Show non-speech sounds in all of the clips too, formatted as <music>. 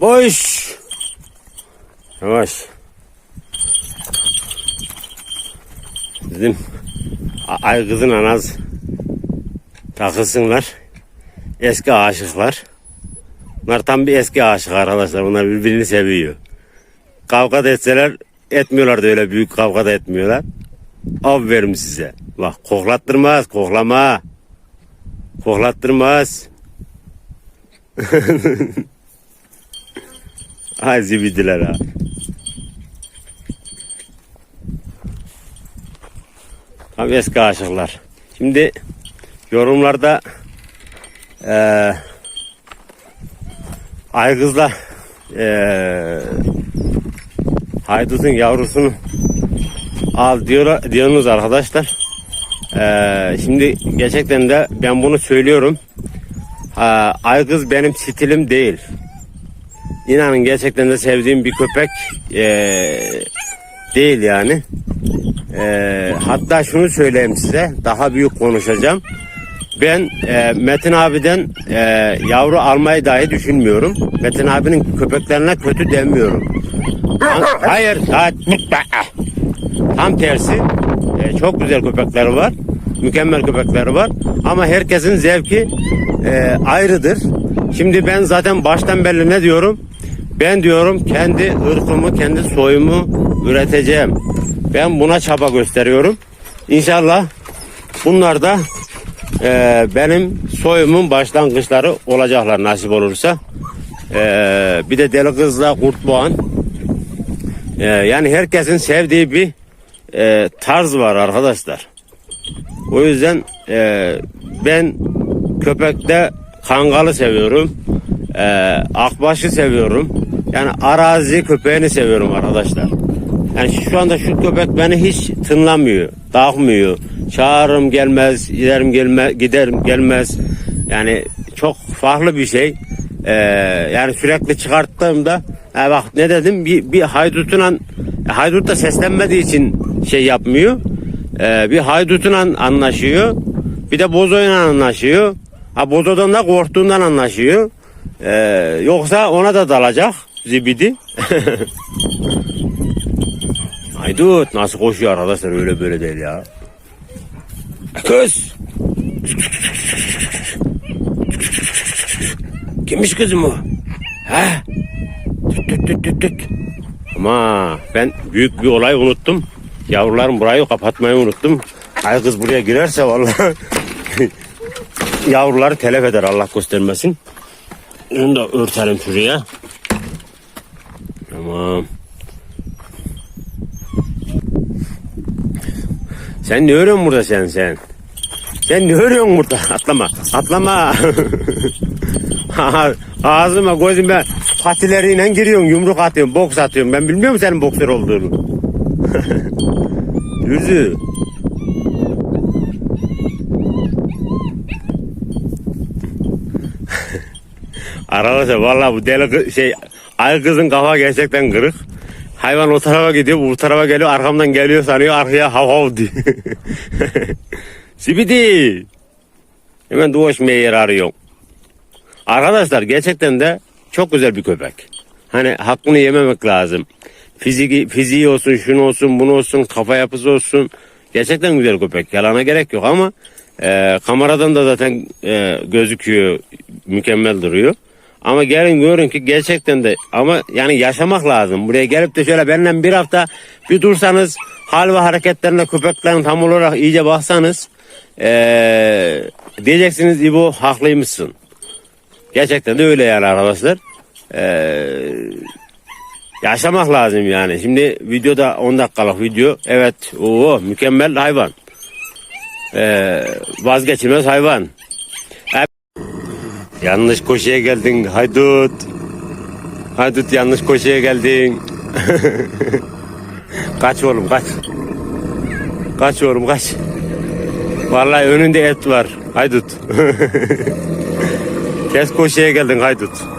boş. Yavaş. A- ay kızın anaz takılsınlar. Eski aşıklar. Bunlar tam bir eski aşık arkadaşlar. Bunlar birbirini seviyor. Kavga da etseler etmiyorlar da öyle büyük kavga da etmiyorlar. Aferin size. Bak koklattırmaz, koklama. Koklattırmaz. <laughs> Ay zibidiler ha. Tam eski aşıklar. Şimdi yorumlarda eee Aygız'la eee Haydut'un yavrusunu al diyor, diyorsunuz arkadaşlar. Eee, şimdi gerçekten de ben bunu söylüyorum. Ha, Aygız benim stilim değil. İnanın gerçekten de sevdiğim bir köpek eee, değil yani. Eee, hatta şunu söyleyeyim size daha büyük konuşacağım. Ben e, Metin abiden e, yavru almayı dahi düşünmüyorum. Metin abinin köpeklerine kötü demiyorum. Ha- Hayır, daha, tam tersi. E, çok güzel köpekleri var. Mükemmel köpekleri var. Ama herkesin zevki e, ayrıdır. Şimdi ben zaten baştan belli ne diyorum? Ben diyorum kendi ırkımı, kendi soyumu üreteceğim. Ben buna çaba gösteriyorum. İnşallah bunlar da e, benim soyumun başlangıçları olacaklar nasip olursa. E, bir de deli kızla kurt boğan. E, yani herkesin sevdiği bir e, tarz var arkadaşlar. O yüzden e, ben köpekte kangalı seviyorum. E, akbaşı seviyorum. Yani arazi köpeğini seviyorum arkadaşlar. Yani şu anda şu köpek beni hiç tınlamıyor, takmıyor. Çağırırım gelmez, giderim gelme, giderim gelmez. Yani çok farklı bir şey. Ee, yani sürekli çıkarttığımda ha bak ne dedim bir, bir haydutuna haydut da seslenmediği için şey yapmıyor. Ee, bir haydutuna anlaşıyor. Bir de bozoyla anlaşıyor. Ha bozodan da korktuğundan anlaşıyor. Ee, yoksa ona da dalacak zibidi. Haydut nasıl koşuyor arkadaşlar öyle böyle değil ya. Kız. Kimmiş kızım o? He? Tüt tüt tüt tüt tüt. Ama ben büyük bir olay unuttum. Yavrularım burayı kapatmayı unuttum. Ay kız buraya girerse vallahi <laughs> yavruları telef eder Allah göstermesin. Onu da örtelim şuraya. Tamam. Sen ne örüyorsun burada sen sen? Sen ne örüyorsun burada? <laughs> Atlama. Atlama. <laughs> Ağzıma gözüme patileriyle giriyorsun. Yumruk atıyorsun. Boks atıyorsun. Ben bilmiyorum senin boksör olduğunu. <laughs> Yüzü. Arkadaşlar vallahi bu deli şey ay kızın kafa gerçekten kırık. Hayvan o tarafa gidiyor, bu tarafa geliyor, arkamdan geliyor sanıyor, arkaya hav hav diyor. <laughs> Sibidi. Hemen doğuş meyer arıyor. Arkadaşlar gerçekten de çok güzel bir köpek. Hani hakkını yememek lazım. Fiziki, fiziği olsun, şunu olsun, bunu olsun, kafa yapısı olsun. Gerçekten güzel köpek. Yalana gerek yok ama e, kameradan da zaten e, gözüküyor, mükemmel duruyor. Ama gelin görün ki gerçekten de ama yani yaşamak lazım. Buraya gelip de şöyle benden bir hafta bir dursanız hal ve hareketlerine köpeklerin tam olarak iyice baksanız ee, diyeceksiniz İbo haklıymışsın. Gerçekten de öyle yani arkadaşlar. Ee, yaşamak lazım yani. Şimdi videoda 10 dakikalık video. Evet o mükemmel hayvan. Ee, vazgeçilmez hayvan. Yanlış koşuya geldin haydut. Haydut yanlış koşuya geldin. <laughs> kaç oğlum kaç. Kaç oğlum kaç. Vallahi önünde et var haydut. <laughs> Kes koşuya geldin haydut.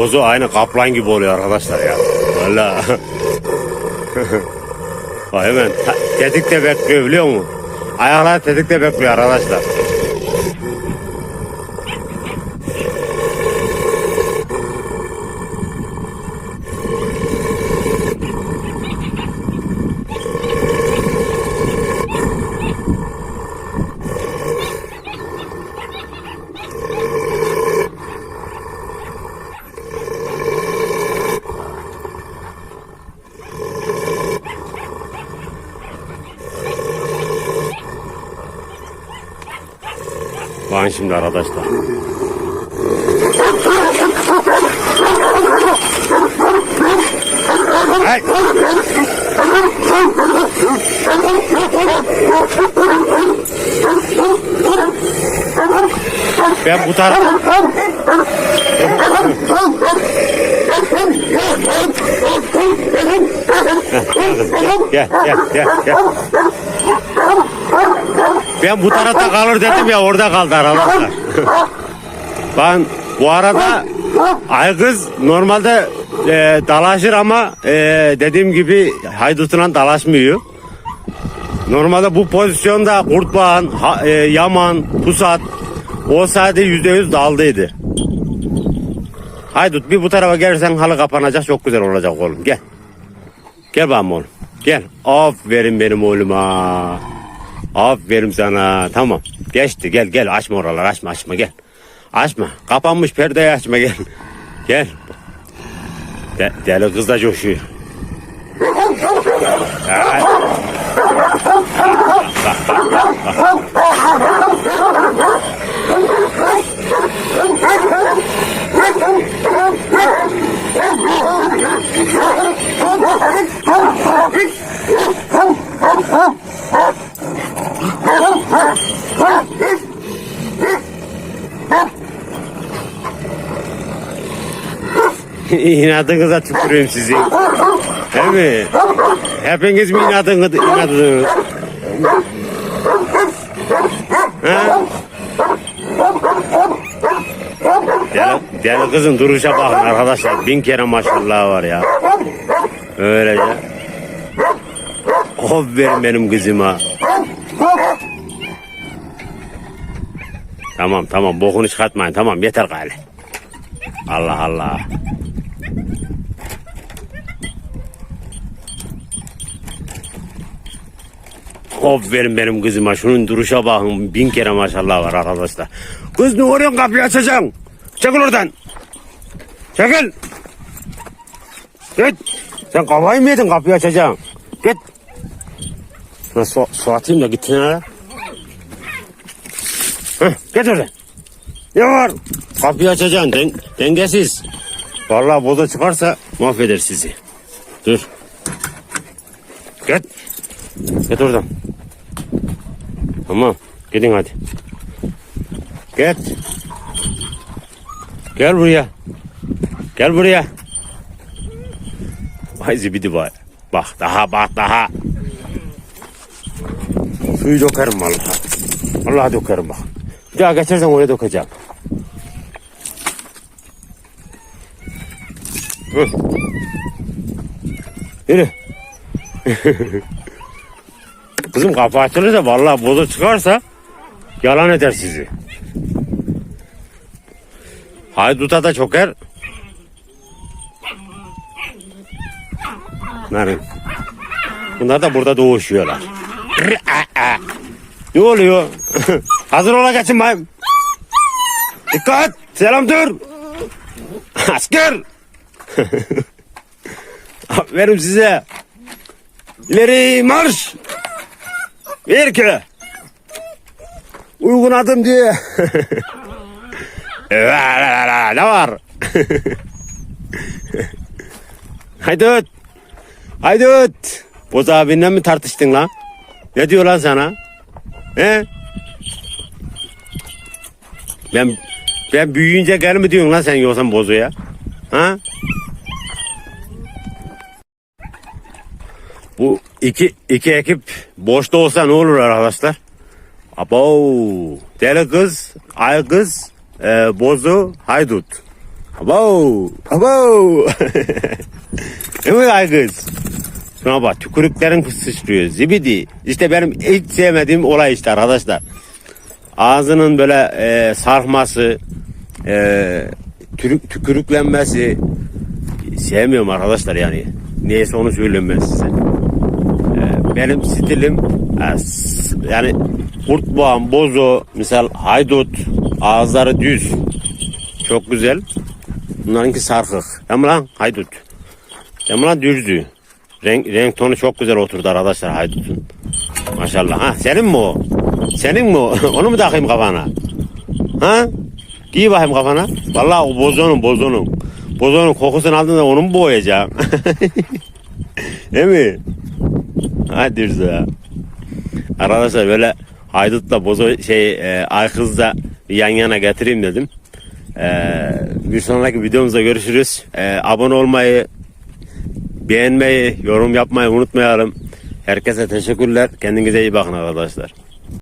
Bozu aynı kaplan gibi oluyor arkadaşlar ya. Valla. Hemen tetikte bekliyor biliyor musun? Ayaklar tetikte bekliyor arkadaşlar. Bakın şimdi arkadaşlar. Hey! Ben bu taraf... gel, gel, gel, gel. Ben bu tarafta kalır dedim ya orada kaldı arkadaşlar. ben bu arada Aygız normalde e, dalaşır ama e, dediğim gibi haydutla dalaşmıyor. Normalde bu pozisyonda kurtbağan, ha, e, yaman, pusat olsaydı yüzde yüz daldıydı. Haydut bir bu tarafa gelirsen halı kapanacak çok güzel olacak oğlum gel. Gel bakalım oğlum. Gel. Aferin benim oğluma. Aferin sana. Tamam. Geçti. Gel gel. Açma oraları. Açma açma gel. Açma. Kapanmış perdeyi açma gel. Gel. De, deli kız da coşuyor. Bak, bak, <laughs> İnadınıza tükürüyorum sizi. Değil mi? Hepiniz mi inadınız? inadınız? Ha? Deli, deli kızın duruşa bakın arkadaşlar. Bin kere maşallah var ya. Öylece. Aferin benim kızıma. Tamam tamam bokunu çıkartmayın tamam yeter gari. Allah Allah. Aferin benim kızıma. Şunun duruşa bakın. Bin kere maşallah var arkadaşlar. Kız ne oluyorsun kapıyı açacaksın? Çekil oradan. Çekil. Git. Sen kafayı mı yedin kapıyı açacaksın? Git. Sana su, su atayım da git kenara. Heh, git oradan. Ne var? Kapıyı açacaksın. Den, dengesiz. Vallahi boza çıkarsa mahveder sizi. Dur. Git. Git oradan. Tamam. Gidin hadi. Git. Gel buraya. Gel buraya. Vay zibidi vay. Bak daha bak daha. Suyu dökerim vallahi. Vallahi dökerim bak. Bir daha geçersen oraya dökeceğim. Hı. Yürü. <laughs> Kızım kapı açılırsa vallahi boza çıkarsa yalan eder sizi. Hayduta da çoker. Bunların. Bunlar da burada doğuşuyorlar. ne oluyor? <laughs> Hazır ola geçin bayım. Dikkat! Selam dur! Asker! <laughs> Aferin size. İleri marş! Bir kere. Uygun adım diye. <laughs> ne var? <laughs> Haydut. Haydut. Boz abinle mi tartıştın lan? Ne diyor lan sana? He? Ben ben büyüyünce gel mi diyorsun lan sen yoksa bozuya? Ha? Bu iki, iki ekip boşta olsa ne olur arkadaşlar? Abo, deli kız, ay kız, e, bozu, haydut. Abo! Abo! <laughs> Değil mi Aykız? Şuna bak tükürüklerin sıçrıyor. Zibidi. İşte benim hiç sevmediğim olay işte arkadaşlar. Ağzının böyle e, sarkması, e, tükürük, tükürüklenmesi sevmiyorum arkadaşlar yani. Neyse onu söyleyeyim ben size. Benim stilim e, yani kurt bozo, misal haydut, ağızları düz. Çok güzel. Bunlarınki sarkık. Hem lan haydut. Hem lan düzdü. Renk, renk tonu çok güzel oturdu arkadaşlar haydutun. Maşallah. Ha senin mi o? Senin mi o? <laughs> Onu mu takayım kafana? Ha? Giy bakayım kafana. Vallahi o bozonun bozonun. Bozonun kokusunu aldığında onu mu boğayacağım? <laughs> Değil mi? Hadi Rıza. Arkadaşlar böyle haydutla bozo şey e, aykızla yan yana getireyim dedim. E, bir sonraki videomuzda görüşürüz. E, abone olmayı, beğenmeyi, yorum yapmayı unutmayalım. Herkese teşekkürler. Kendinize iyi bakın arkadaşlar.